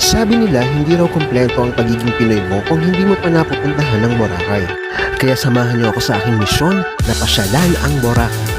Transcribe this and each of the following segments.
Sabi nila hindi raw kumpleto ang pagiging Pinoy mo kung hindi mo pa napupuntahan ng Boracay. Kaya samahan niyo ako sa aking misyon na pasyalan ang Boracay.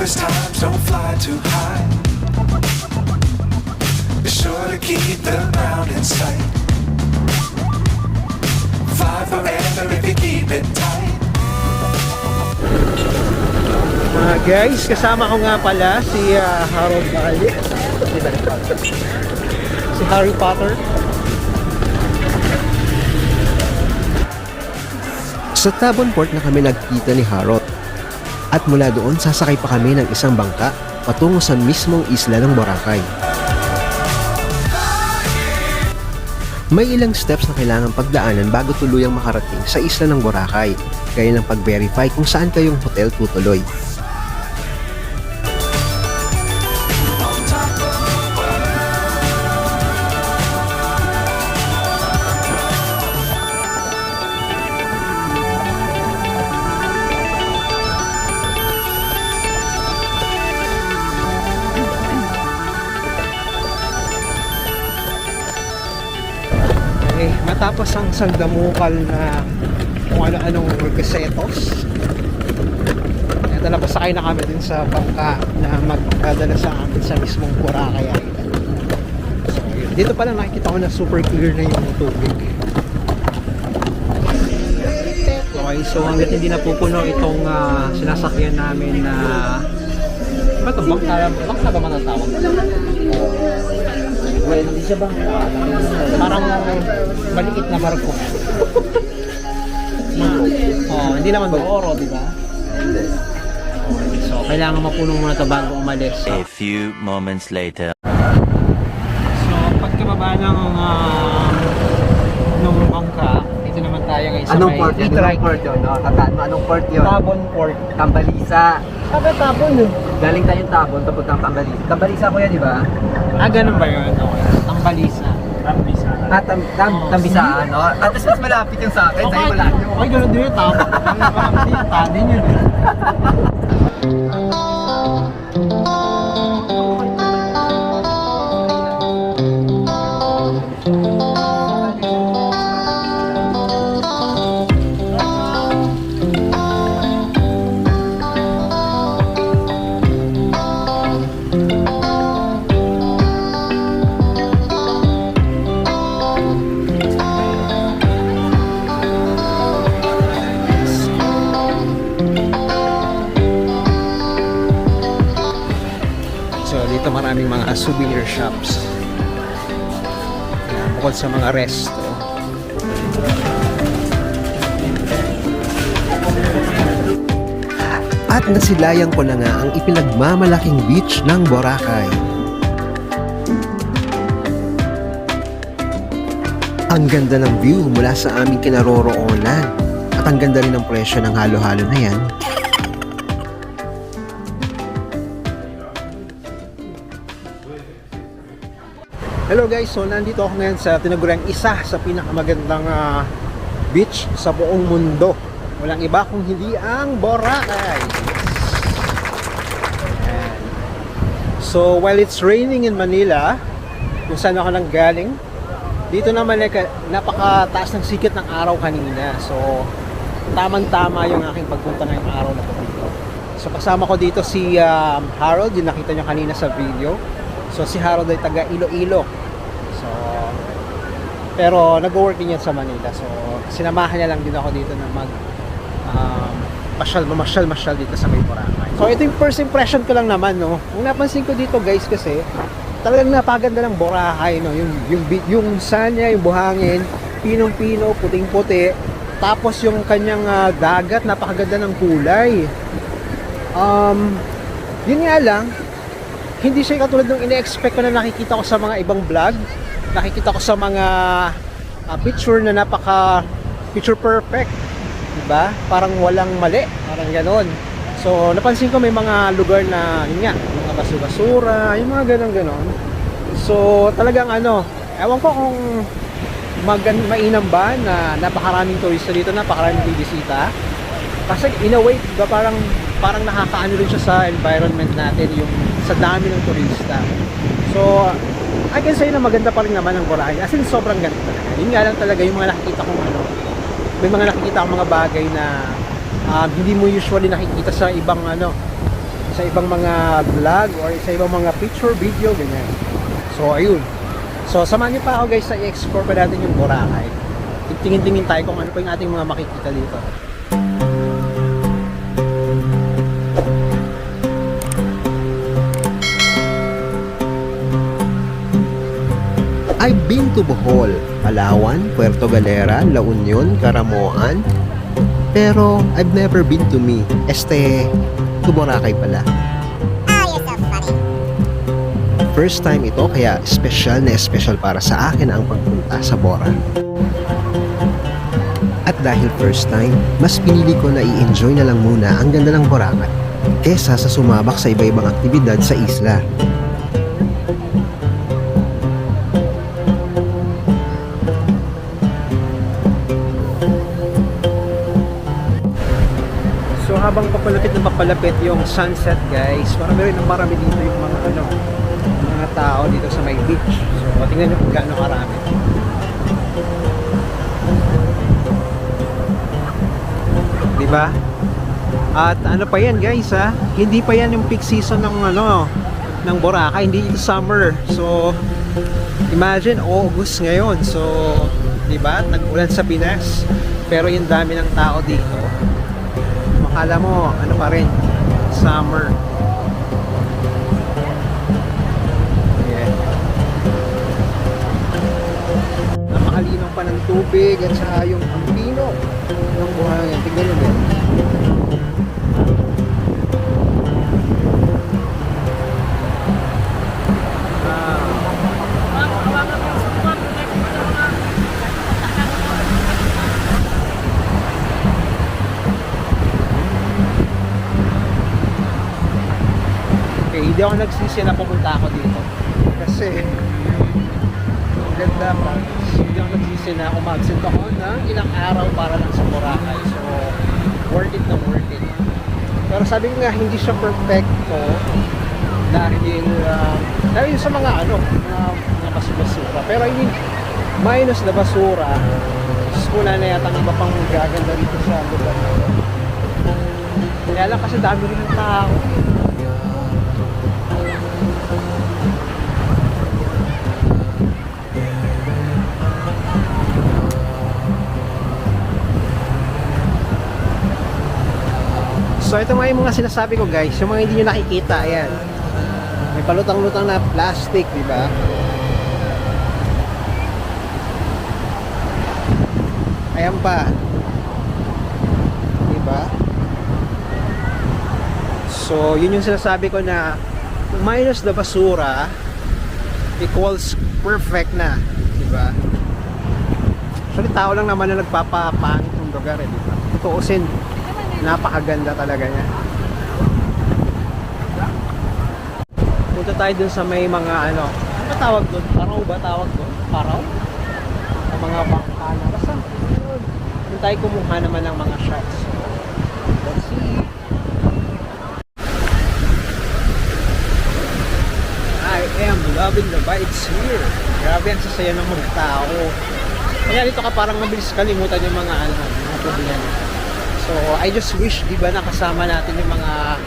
Dangerous times, don't fly too high. Be sure to keep the ground in sight. Fly forever if you keep it tight. Mga guys, kasama ko nga pala si ah, Harold Bali. si Harry Potter. Sa Tabon Port na kami nagkita ni Harot. At mula doon sasakay pa kami ng isang bangka patungo sa mismong isla ng Boracay. May ilang steps na kailangan pagdaanan bago tuluyang makarating sa isla ng Boracay, gaya ng pag-verify kung saan kayong hotel tutuloy. Matapos ang sandamukal na kung ano-anong. Ito na pasakay na kami din sa bangka na magdadala sa atin sa mismong Boracay Island. So, yun. Dito pa lang nakikita ko na super clear na yung tubig. Okay, so hanggat hindi napupuno itong ah, sinasakyan namin na ba ito? Bangka, bangka ba matatawag? Siya bangka. Parang maliit na barko. oh, hindi naman oro, di ba? So, kailangan mapuno muna ito bago umalis. So, A few moments later. so pagkababa ng uh, nung bangka, dito naman tayo ngayon sa Anong may port yun? Anong port yun? No? Tataan mo, anong port yun? Tabon Port. Tambalisa. Sabi Tabon eh. Galing tayong Tabon, papuntang Tambalisa. Tambalisa ko yan, di ba? Ah, ganun ba yun? Okay. Tambalisa. Tambalisa. Ah, tam, tam, Oo, Tambisaan, no? At least mas malapit yung sa akin, sa'yo malayo. Okay, ganun din yun. Tama. Yun. Tadin yun. Dito maraming mga souvenir shops. Bukod sa mga resto. At nasilayan ko na nga ang ipinagmamalaking beach ng Boracay. Ang ganda ng view mula sa aming kinaroroonan at ang ganda rin ng presyo ng halo-halo na yan. Hello guys, so nandito ako ngayon sa tinaguriang isa sa pinakamagandang ah, beach sa buong mundo. Walang iba kung hindi ang Boracay. So while it's raining in Manila, kung saan ako nang galing, dito naman like, napakataas ng sikat ng araw kanina. So tamang-tama yung aking pagpunta ngayong araw na to dito. So kasama ko dito si um, Harold, yung nakita nyo kanina sa video. So si Harold ay taga Iloilo. Pero nag-work din yan sa Manila. So, sinamahan niya lang din ako dito na mag um, pasyal, mamasyal, masyal dito sa may Boracay. So, ito yung first impression ko lang naman, no. Ang napansin ko dito, guys, kasi talagang napaganda ng Boracay, no. Yung, yung, yung sun niya, yung buhangin, pinong-pino, puting-puti. Tapos yung kanyang ah, dagat, napakaganda ng kulay. Um, yun nga lang, hindi siya katulad ng ine-expect ko na nakikita ko sa mga ibang vlog. Nakikita ko sa mga ah, picture na napaka picture perfect. Diba? Parang walang mali. Parang ganon. So, napansin ko may mga lugar na, yun nga, mga basura-basura, yung mga ganon-ganon. So, talagang ano, ewan ko kung magan mainam ba na napakaraming turista dito, napakaraming bibisita. Kasi in a way, diba, parang parang nakakaano rin siya sa environment natin yung sa dami ng turista. So, I can say na maganda pa rin naman ang Boracay. As in, sobrang ganda talaga. Yun nga lang talaga yung mga nakikita kong ano, may mga nakikita akong mga bagay na um, hindi mo usually nakikita sa ibang ano, sa ibang mga vlog or sa ibang mga picture, video, ganyan. So, ayun. So, samahan niyo pa ako guys sa i-explore pa natin yung Boracay. Tingin-tingin tayo kung ano pa yung ating mga makikita dito. I've been to Bohol, Palawan, Puerto Galera, La Union, Caramoan. Pero I've never been to me. Este, to Boracay pala. First time ito kaya special na special para sa akin ang pagpunta sa Bora. At dahil first time, mas pinili ko na i-enjoy na lang muna ang ganda ng Boracay kesa sa sumabak sa iba-ibang aktibidad sa isla. Habang papalapit na papalapit yung sunset guys, marami rin marami dito yung mga ano, mga tao dito sa may beach. So tingnan nyo kung gaano karami. Di ba? At ano pa yan guys ha, hindi pa yan yung peak season ng ano, ng Boracay, hindi ito summer. So imagine August ngayon. So, di ba? Nag-ulan sa Pinas. Pero yung dami ng tao dito, makala mo ano pa rin summer. Yeah. napakalinaw pa ng tubig at saka yung ang pino ng buhangin tignan nyo nagsisi na pumunta ako dito. Kasi, ang ganda pa. Hindi ako nagsisi na umabsent ako ng ilang araw para lang sa Boracay. So, worth it na worth it. Pero sabi nga, hindi siya perfecto dahil, uh, dahil sa mga ano, mga, mga basura. Pero I mean, minus na basura, wala na yata ng iba pang gaganda dito sa lugar na. Kaya lang kasi dami rin ng tao. So ito nga yung mga sinasabi ko guys, yung mga hindi nyo nakikita, ayan. May palutang-lutang na plastic, di ba? Ayan pa. Di ba? So, yun yung sinasabi ko na minus the basura equals perfect na, di ba? Actually, tao lang naman na nagpapapangit ng lugar, eh, di ba? Tutuusin, napakaganda talaga niya. Punta tayo dun sa may mga ano, ano tawag dun? Paraw ba tawag dun? Paraw? Sa mga bangkana. Basta. Doon tayo kumuha naman ng mga shots. So, let's see. I loving the vibes here. Grabe ang sasaya ng mga tao. Kaya dito ka parang mabilis kalimutan yung mga ano, mga problema. So, I just wish, di ba, nakasama natin yung mga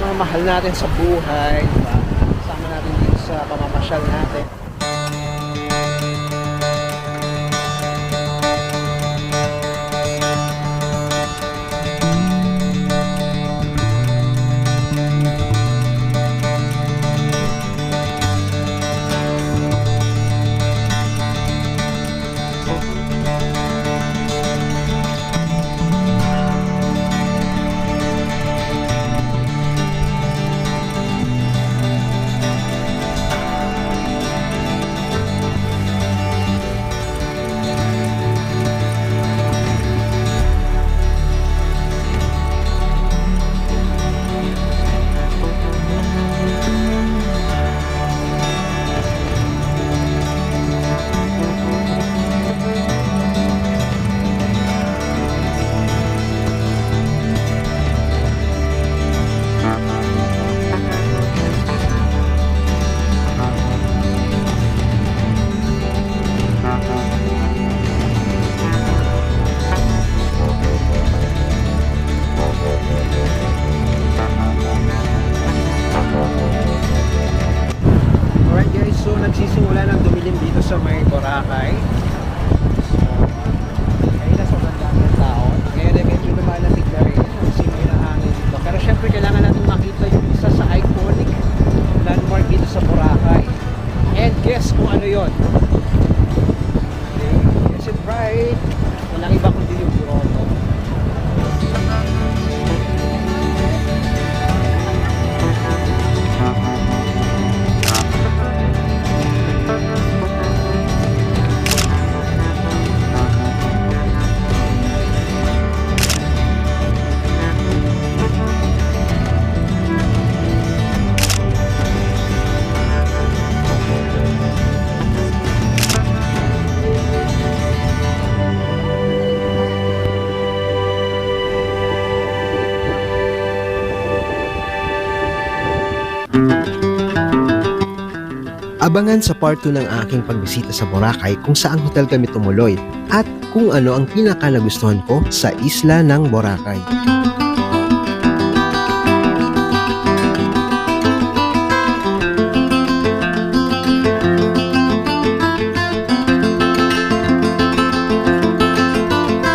mga mahal natin sa buhay, di ba? Kasama natin dito sa pamamasyal natin. Syempre kailangan natin makita yung isa sa iconic landmark dito sa Boracay. And guess kung ano yon? Abangan sa part 2 ng aking pagbisita sa Boracay kung saang hotel kami tumuloy at kung ano ang pinaka nagustuhan ko sa isla ng Boracay.